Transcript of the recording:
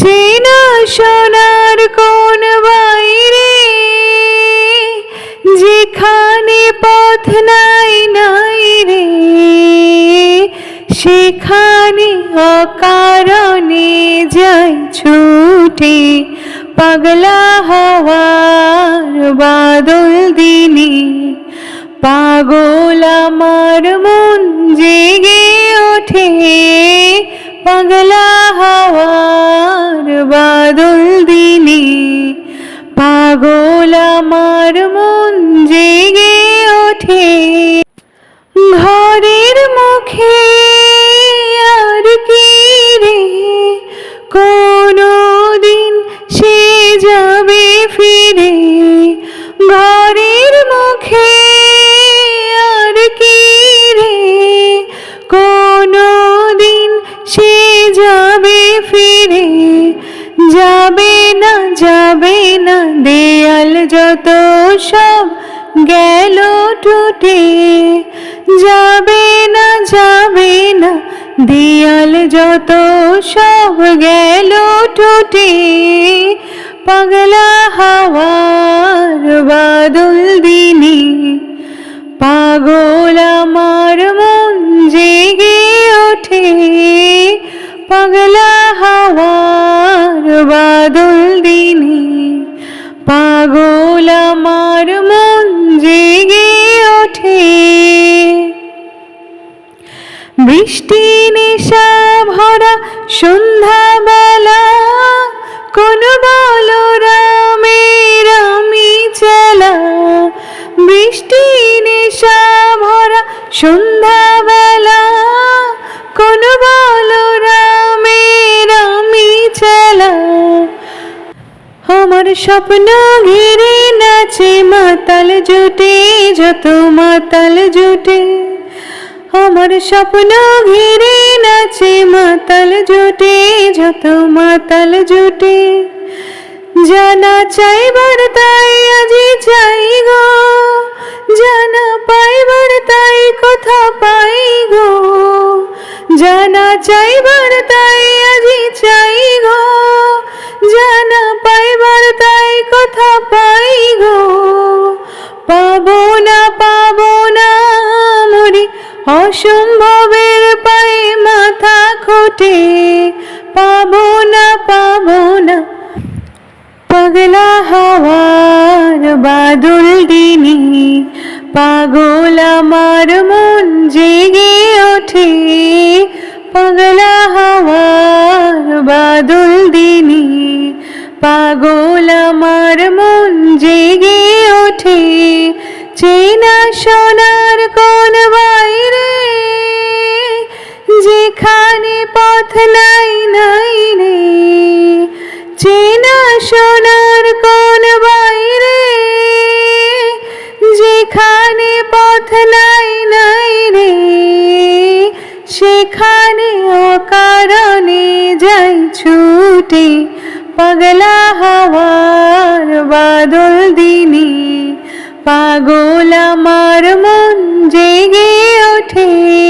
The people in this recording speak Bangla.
চেনা সোনার কোন বাইরে যেখানে পথ নাই নাই রে। সেখানে অকারণে যাই ছুটে, পাগলা হওয়ার বাদল দিনে। পাগল আমার মন জেগে ওঠে, পাগলা হওয়ার বাদল দিনে পাগল আমার মন জেগে ওঠে। ঘরের মুখে আর কি রে? কোনো দিন সে যাবে ফিরে। ঘরের মুখে যত সব গেল টুটে যাবে না যাবে না, দিয়াল যত সব গেল টুটে পাগলা হাওয়ার বাদল দিনে, পাগল আমার মন জেগে ওঠে, পাগলা পাগল আমার মন জেগে ওঠে। বৃষ্টি নেশা ভরা সন্ধ্যাবেলা কোন বলো আমার স্বপ্ন ঘিরে নাচে, মাতাল জুটে, যত মাতাল জুটে। আমার স্বপ্ন ঘিরে নাচে, মাতাল জুটে, যত মাতাল জুটে। জানা চাইবার তাই আজি চাই গো। জানা পাইবার তাই কথা পাই গো। জানা চাইবার অসম্ভবের পায়ে মাথা খোটে, পাবো না পাবো না। পাগলা হাওয়ার বাদল দিনে, পাগল আমার মন জেগে ওঠে। পাগলা হাওয়ার বাদল দিনে, পাগল আমার মন জেগে ওঠে। চেনা সোনার কোন বাইরে যেখানে পথ নাই নাই রে। চেনা সোনার কোন বাইরে। যেখানে পথ নাই নাই রে, সেখানে অকারণে যাই ছুটে। পাগলা হাওয়ার বাদল দিনে, পাগল আমার মন জেগে ওঠে।